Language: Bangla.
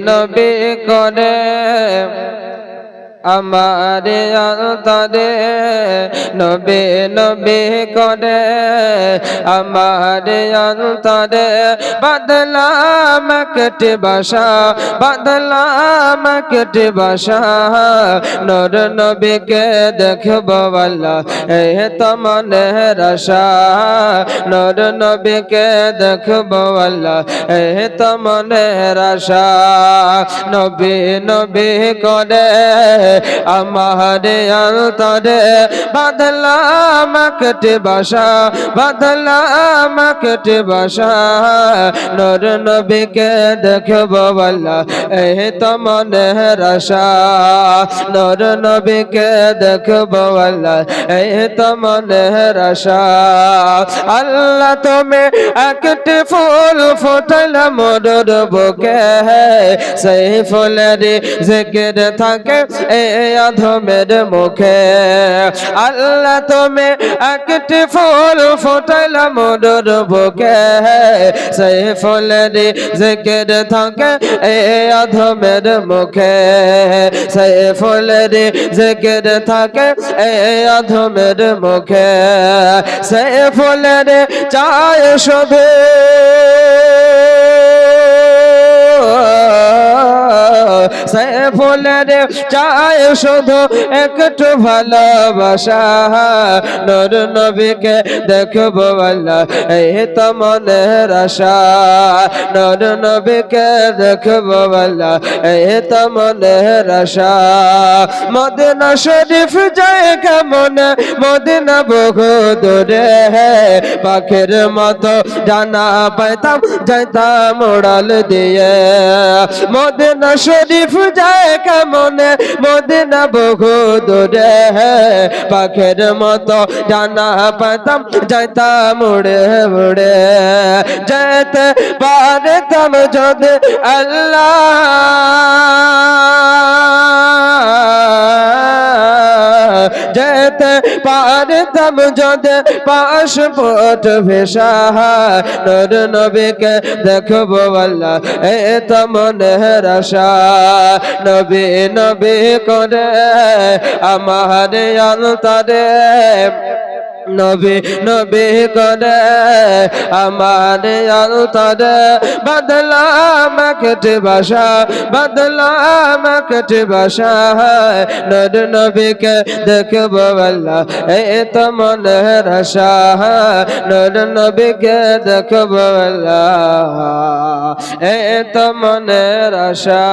নবী করে আমার অন্তরে নবে নবে করে, আমার অন্তরে বদলাম কেটে বাসা বদলাম কেটে বাসা নর নবীকে দেখব আল্লাহ এ তো মনে রসা নর নবীকে দেখব আল্লাহ এ তো মনে রসা নবী নবী করে আমার অন্তরে বদলাম কেটে বাসা বদলাম কেটে বাসা। নর নবীকে দেখব বলা এ তো মনে রসা নর নবীকে দেখব বলা এ তো মনে রসা আল্লাহ তুমি একটি ফুল ফুটল মোর বুকে, সেই ফুলের জিকির থাকে, এই অধমের মুখে। আল্লাহ তুমি একটি ফুল ফুটাইল মোর বুকে। সেই ফুলের জিকির থাকে এই অধমের মুখে। সেই ফুলের জিকির থাকে এই অধমের মুখে। সেই ফুলের চায় শোভে ফুলের চায় শুধু একটু ভালোবাসা। নর নবীকে দেখব আল্লাহ, এই তো মনের আশা। নর নবীকে দেখব আল্লাহ, এই তো মনের আশা। মদিনা শরীফ যায় কেমন? মদিনা বহু দূরে। পাখির মতো জানা পাইতাম, যাইতাম উড়াল দিয়ে। মদিনা শরীফ যায় কেমন? মদিনা বহু দূরে। পাখের মতো জানা পাতাম যাইতাম উড়ে উড়ে যেতে পারতাম যদি আল্লাহ। পারতাম যদি পাসপোর্ট ভেসা নর নবীকে দেখব আল্লাহ, এ তো মনের আশা। নবী নবী করে আমার অন্তরে নবী নবী করে আমার অন্তরে বদলাম কেটে বাসা বদলাম কেটে বাসা নর নবীকে দেখব আল্লাহ এ তো মনের আশা নর নবীকে দেখব আল্লাহ এ তো মনের আশা।